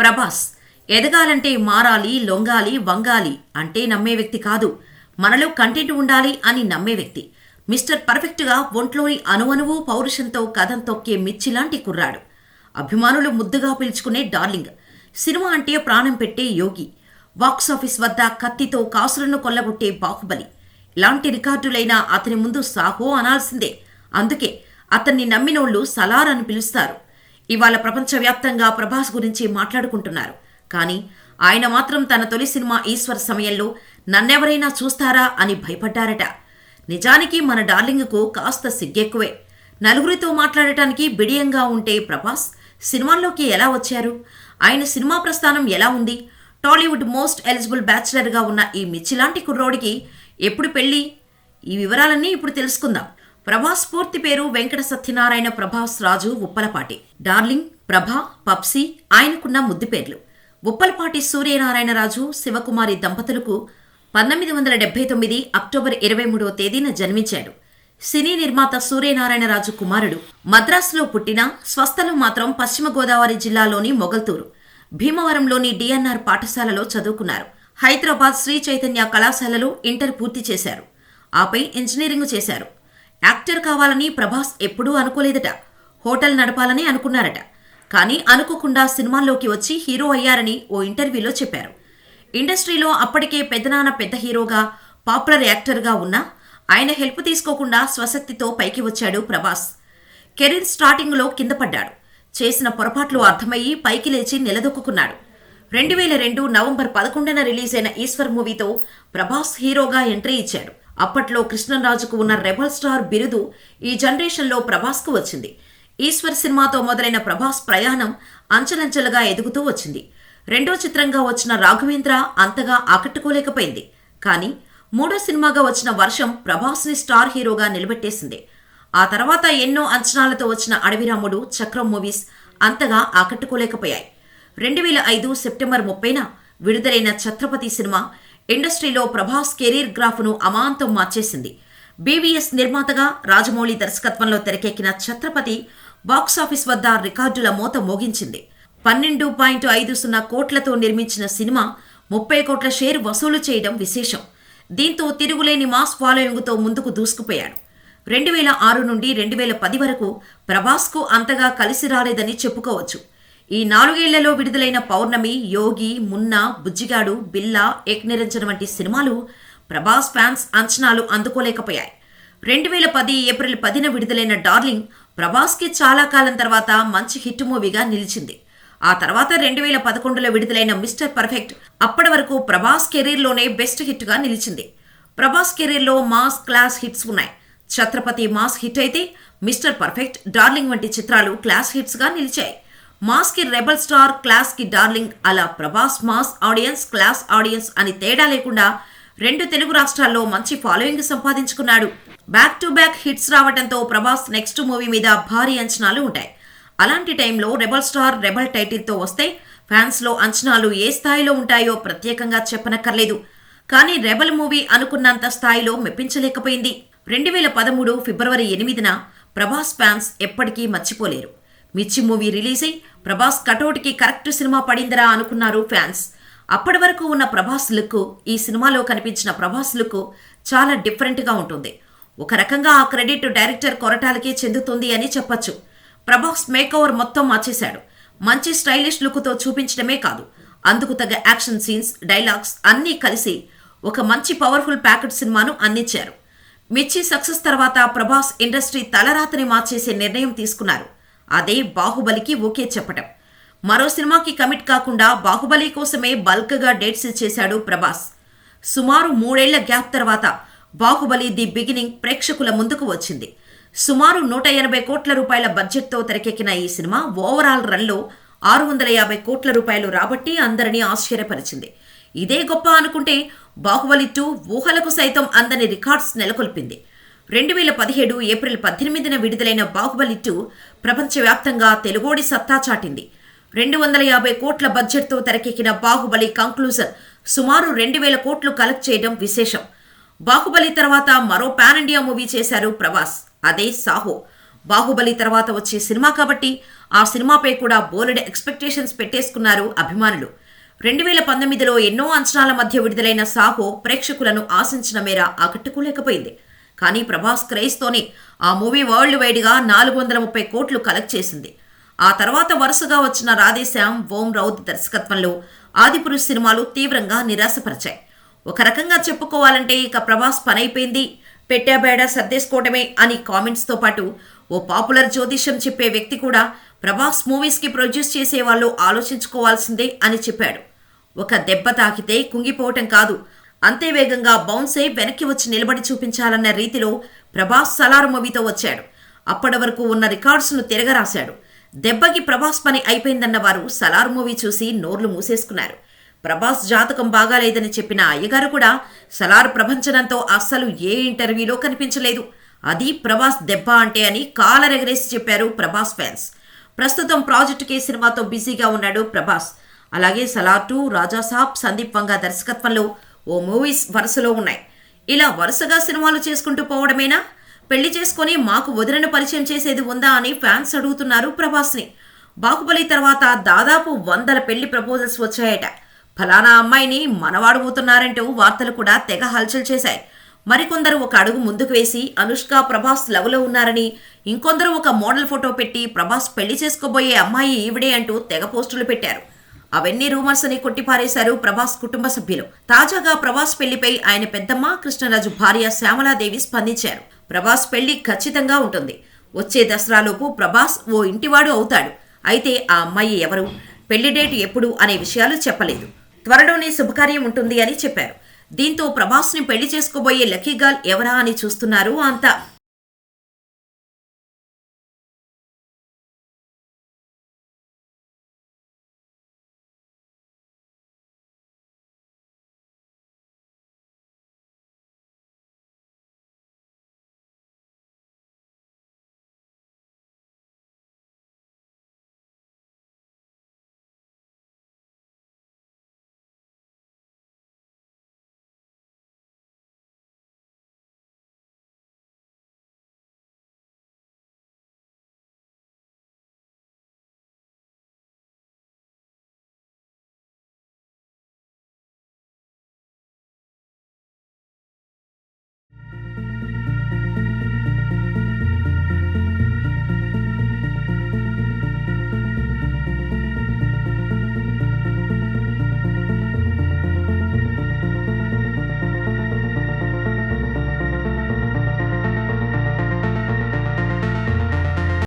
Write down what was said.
ప్రభాస్ ఎదగాలంటే మారాలి లొంగాలి వంగాలి అంటే నమ్మే వ్యక్తి కాదు. మనలో కంటెంట్ ఉండాలి అని నమ్మే వ్యక్తి. మిస్టర్ పర్ఫెక్ట్గా ఒంట్లోని అణువణువు పౌరుషంతో కథం తొక్కే మిర్చిలాంటి కుర్రాడు. అభిమానులు ముద్దుగా పిలుచుకునే డార్లింగ్. సినిమా అంటే ప్రాణం పెట్టే యోగి. బాక్సాఫీస్ వద్ద కత్తితో కాసులను కొల్లగొట్టే బాహుబలి. ఇలాంటి రికార్డులైనా అతని ముందు సాహో అనాల్సిందే. అందుకే అతన్ని నమ్మినోళ్ళు సలార్ అని పిలుస్తారు. ఇవాళ ప్రపంచవ్యాప్తంగా ప్రభాస్ గురించి మాట్లాడుకుంటున్నారు. కానీ ఆయన మాత్రం తన తొలి సినిమా ఈశ్వర్ సమయంలో నన్నెవరైనా చూస్తారా అని భయపడ్డారట. నిజానికి మన డార్లింగ్కు కాస్త సిగ్గెక్కువే. నలుగురితో మాట్లాడటానికి బిడియంగా ఉంటే ప్రభాస్ సినిమాల్లోకి ఎలా వచ్చారు? ఆయన సినిమా ప్రస్థానం ఎలా ఉంది? టాలీవుడ్ మోస్ట్ ఎలిజిబుల్ బ్యాచిలర్గా ఉన్న ఈ మిచ్చిలాంటి కుర్రోడికి ఎప్పుడు పెళ్ళి? ఈ వివరాలన్నీ ఇప్పుడు తెలుసుకుందాం. ప్రభాస్ పూర్తి పేరు వెంకట సత్యనారాయణ ప్రభాస్ రాజు ఉప్పలపాటి. డార్లింగ్ ప్రభా పప్సి ఆయనకున్న ముద్దు పేర్లు. ఉప్పలపాటి సూర్యనారాయణరాజు శివకుమారి దంపతులకు పంతొమ్మిది వందల డెబ్బై తొమ్మిది అక్టోబర్ ఇరవై మూడవ తేదీన జన్మించాడు. సినీ నిర్మాత సూర్యనారాయణరాజు కుమారుడు. మద్రాసులో పుట్టిన స్వస్థలం మాత్రం పశ్చిమ గోదావరి జిల్లాలోని మొగల్తూరు. భీమవరంలోని డిఎన్ఆర్ పాఠశాలలో చదువుకున్నారు. హైదరాబాద్ శ్రీ చైతన్య కళాశాలలో ఇంటర్ పూర్తి చేశారు. ఆపై ఇంజనీరింగ్ చేశారు. యాక్టర్ కావాలని ప్రభాస్ ఎప్పుడూ అనుకోలేదట. హోటల్ నడపాలని అనుకున్నారట. కానీ అనుకోకుండా సినిమాల్లోకి వచ్చి హీరో అయ్యారని ఓ ఇంటర్వ్యూలో చెప్పారు. ఇండస్ట్రీలో అప్పటికే పెద్దనాన్న పెద్ద హీరోగా పాపులర్ యాక్టర్గా ఉన్నా ఆయన హెల్ప్ తీసుకోకుండా స్వశక్తితో పైకి వచ్చాడు ప్రభాస్. కెరీర్ స్టార్టింగ్లో కింద పడ్డాడు. చేసిన పొరపాట్లు అర్థమయ్యి పైకి లేచి నిలదొక్కున్నాడు. రెండు వేల రెండు నవంబర్ పదకొండున రిలీజ్ అయిన ఈశ్వర్ మూవీతో ప్రభాస్ హీరోగా ఎంట్రీ ఇచ్చాడు. అప్పట్లో కృష్ణరాజుకు ఉన్న రెబల్ స్టార్ బిరుదు ఈ జనరేషన్లో ప్రభాస్కు వచ్చింది. ఈశ్వర్ సినిమాతో మొదలైన ప్రభాస్ ప్రయాణం అంచలంచెలుగా ఎదుగుతూ వచ్చింది. రెండో చిత్రంగా వచ్చిన రాఘవేంద్ర అంతగా ఆకట్టుకోలేకపోయింది. కానీ మూడో సినిమాగా వచ్చిన వర్షం ప్రభాస్ని స్టార్ హీరోగా నిలబెట్టేసింది. ఆ తర్వాత ఎన్నో అంచనాలతో వచ్చిన అడవిరాముడు చక్రం మూవీస్ అంతగా ఆకట్టుకోలేకపోయాయి. రెండు వేల ఐదు సెప్టెంబర్ ముప్పైన విడుదలైన ఛత్రపతి సినిమా ఇండస్ట్రీలో ప్రభాస్ కెరీర్ గ్రాఫ్ను అమాంతం మార్చేసింది. బీవీఎస్ నిర్మాతగా రాజమౌళి దర్శకత్వంలో తెరకెక్కిన ఛత్రపతి బాక్సాఫీస్ వద్ద రికార్డుల మోత మోగించింది. పన్నెండు పాయింట్ ఐదు సున్నా కోట్లతో నిర్మించిన సినిమా ముప్పై కోట్ల షేర్ వసూలు చేయడం విశేషం. దీంతో తిరుగులేని మాస్ ఫాలోయింగ్తో ముందుకు దూసుకుపోయాడు. రెండు వేల ఆరు నుండి రెండు వేల పది వరకు ప్రభాస్కు అంతగా కలిసి రాలేదని చెప్పుకోవచ్చు. ఈ నాలుగేళ్ళలో విడుదలైన పౌర్ణమి యోగి మున్నా బుజ్జిగాడు బిల్లా ఎక్నిరంజన వంటి సినిమాలు ప్రభాస్ ఫ్యాన్స్ అంచనాలు అందుకోలేకపోయాయి. రెండు వేల పది ఏప్రిల్ పదిన విడుదలైన డార్లింగ్ ప్రభాస్కి చాలా కాలం తర్వాత మంచి హిట్ మూవీగా నిలిచింది. ఆ తర్వాత రెండు వేల పదకొండులో విడుదలైన మిస్టర్ పర్ఫెక్ట్ అప్పటి వరకు ప్రభాస్ కెరీర్లోనే బెస్ట్ హిట్గా నిలిచింది. ప్రభాస్ కెరీర్లో మాస్ క్లాస్ హిట్స్ ఉన్నాయి. ఛత్రపతి మాస్ హిట్ అయితే మిస్టర్ పర్ఫెక్ట్ డార్లింగ్ వంటి చిత్రాలు క్లాస్ హిట్స్గా నిలిచాయి. మాస్కి రెబల్ స్టార్ క్లాస్కి డార్లింగ్ అలా Prabhas mass audience class audience అని తేడా లేకుండా రెండు తెలుగు రాష్ట్రాల్లో మంచి ఫాలోయింగ్ సంపాదించుకున్నాడు. బ్యాక్ టు బ్యాక్ హిట్స్ రావడంతో ప్రభాస్ నెక్స్ట్ మూవీ మీద భారీ అంచనాలు ఉంటాయి. అలాంటి టైంలో రెబల్ స్టార్ రెబల్ టైటిల్తో వస్తే ఫ్యాన్స్లో అంచనాలు ఏ స్థాయిలో ఉంటాయో ప్రత్యేకంగా చెప్పనక్కర్లేదు. కానీ రెబల్ మూవీ అనుకున్నంత స్థాయిలో మెప్పించలేకపోయింది. రెండు వేల పదమూడు ఫిబ్రవరి ఎనిమిదిన ప్రభాస్ ఫ్యాన్స్ ఎప్పటికీ మర్చిపోలేరు. మిర్చి మూవీ రిలీజ్ అయి ప్రభాస్ కటౌట్కి కరెక్ట్ సినిమా పడిందిరా అనుకున్నారు ఫ్యాన్స్. అప్పటి వరకు ఉన్న ప్రభాస్ లుక్ ఈ సినిమాలో కనిపించిన ప్రభాస్ లుక్ చాలా డిఫరెంట్గా ఉంటుంది. ఒక రకంగా ఆ క్రెడిట్ డైరెక్టర్ కొరటాలకే చెందుతుంది అని చెప్పొచ్చు. ప్రభాస్ మేకోవర్ మొత్తం మార్చేశాడు. మంచి స్టైలిష్ లుక్తో చూపించడమే కాదు. అందుకు తగ్గ యాక్షన్ సీన్స్ డైలాగ్స్ అన్నీ కలిసి ఒక మంచి పవర్ఫుల్ ప్యాకెట్ సినిమాను అందించారు. మిర్చి సక్సెస్ తర్వాత ప్రభాస్ ఇండస్ట్రీ తలరాతని మార్చేసే నిర్ణయం తీసుకున్నారు. అదే బాహుబలికి ఓకే చెప్పటం. మరో సినిమాకి కమిట్ కాకుండా బాహుబలి కోసమే బల్క్గా డేట్స్ చేశాడు ప్రభాస్. సుమారు మూడేళ్ళ గ్యాప్ తర్వాత బాహుబలి ది బిగినింగ్ ప్రేక్షకుల ముందుకు వచ్చింది. సుమారు నూట ఎనభై కోట్ల రూపాయల బడ్జెట్తో తెరకెక్కిన ఈ సినిమా ఓవరాల్ రన్లో ఆరు వందల యాభై కోట్ల రూపాయలు రాబట్టి అందరినీ ఆశ్చర్యపరిచింది. ఇదే గొప్ప అనుకుంటే బాహుబలి టూ ఊహలకు సైతం అందని రికార్డ్స్ నెలకొల్పింది. రెండు వేల పదిహేడు ఏప్రిల్ పద్దెనిమిదిన విడుదలైన బాహుబలి టూ ప్రపంచవ్యాప్తంగా తెలుగోడి సత్తా చాటింది. రెండు వందల యాభై కోట్ల బడ్జెట్తో తెరకెక్కిన బాహుబలి కంక్లూజన్ సుమారు రెండు వేల కోట్లు కలెక్ట్ చేయడం విశేషం. బాహుబలి తర్వాత మరో పాన్ ఇండియా మూవీ చేశారు ప్రభాస్. అదే సాహో. బాహుబలి తర్వాత వచ్చే సినిమా కాబట్టి ఆ సినిమాపై కూడా బోలెడ్ ఎక్స్పెక్టేషన్స్ పెట్టేసుకున్నారు అభిమానులు. రెండు వేల పంతొమ్మిదిలో ఎన్నో అంచనాల మధ్య విడుదలైన సాహో ప్రేక్షకులను ఆశించిన మేర ఆకట్టుకోలేకపోయింది. కానీ ప్రభాస్ క్రేజ్తోనే ఆ మూవీ వరల్డ్ వైడ్గా నాలుగు వందల ముప్పై కోట్లు కలెక్ట్ చేసింది. ఆ తర్వాత వరుసగా వచ్చిన రాధేశ్యామ్ ఓం రౌత్ దర్శకత్వంలో ఆదిపురుష్ సినిమాలు తీవ్రంగా నిరాశపరిచాయి. ఒక రకంగా చెప్పుకోవాలంటే ఇక ప్రభాస్ పనైపోయింది. పెట్టాబేడా సర్దేసుకోవటమే అని కామెంట్స్తో పాటు ఓ పాపులర్ జ్యోతిష్యం చెప్పే వ్యక్తి కూడా ప్రభాస్ మూవీస్కి ప్రొడ్యూస్ చేసే వాళ్ళు ఆలోచించుకోవాల్సిందే అని చెప్పాడు. ఒక దెబ్బ తాకితే కుంగిపోవటం కాదు. అంతే వేగంగా బౌన్స్ అయి వెనక్కి వచ్చి నిలబడి చూపించాలన్న రీతిలో ప్రభాస్ సలార్ మూవీతో వచ్చాడు. అప్పటి వరకు ఉన్న రికార్డ్స్ను తిరగరాశాడు. దెబ్బకి ప్రభాస్ పని అయిపోయిందన్న వారు సలార్ మూవీ చూసి నోర్లు మూసేసుకున్నారు. ప్రభాస్ జాతకం బాగాలేదని చెప్పిన అయ్యగారు కూడా సలార్ ప్రభంచనంతో అస్సలు ఏ ఇంటర్వ్యూలో కనిపించలేదు. అది ప్రభాస్ దెబ్బ అంటే అని కాలరెగరేసి చెప్పారు ప్రభాస్ ఫ్యాన్స్. ప్రస్తుతం ప్రాజెక్టు కే సినిమాతో బిజీగా ఉన్నాడు ప్రభాస్. అలాగే సలార్ టూ రాజాసాబ్ సందీప్ వంగ దర్శకత్వంలో ఓ మూవీస్ వరుసలో ఉన్నాయి. ఇలా వరుసగా సినిమాలు చేసుకుంటూ పోవడమేనా? పెళ్ళి చేసుకొని మాకు వదినను పరిచయం చేసేది ఉందా అని ఫ్యాన్స్ అడుగుతున్నారు ప్రభాస్ని. బాహుబలి తర్వాత దాదాపు వందల పెళ్ళి ప్రపోజల్స్ వచ్చాయట. ఫలానా అమ్మాయిని మనవాడబోతున్నారంటూ వార్తలు కూడా తెగ హల్చల్ చేశాయి. మరికొందరు ఒక అడుగు ముందుకు వేసి అనుష్క ప్రభాస్ లవ్లో ఉన్నారని ఇంకొందరు ఒక మోడల్ ఫోటో పెట్టి ప్రభాస్ పెళ్ళి చేసుకోబోయే అమ్మాయి ఈవిడే అంటూ తెగ పోస్టులు పెట్టారు. అవన్నీ రూమర్స్ అని కొట్టిపారేశారు ప్రభాస్ కుటుంబ సభ్యులు. తాజాగా ప్రభాస్ పెళ్ళిపై ఆయన పెద్దమ్మ కృష్ణరాజు భార్య శ్యామలాదేవి స్పందించారు. ప్రభాస్ పెళ్ళి ఖచ్చితంగా ఉంటుంది. వచ్చే దసరాలోపు ప్రభాస్ ఓ ఇంటివాడు అవుతాడు. అయితే ఆ అమ్మాయి ఎవరు? పెళ్ళి డేట్ ఎప్పుడు అనే విషయాలు చెప్పలేదు. త్వరలోనే శుభకార్యం ఉంటుంది అని చెప్పారు. దీంతో ప్రభాస్ని పెళ్ళి చేసుకోబోయే లక్కీ గర్ల్ ఎవరా అని చూస్తున్నారు అంతా.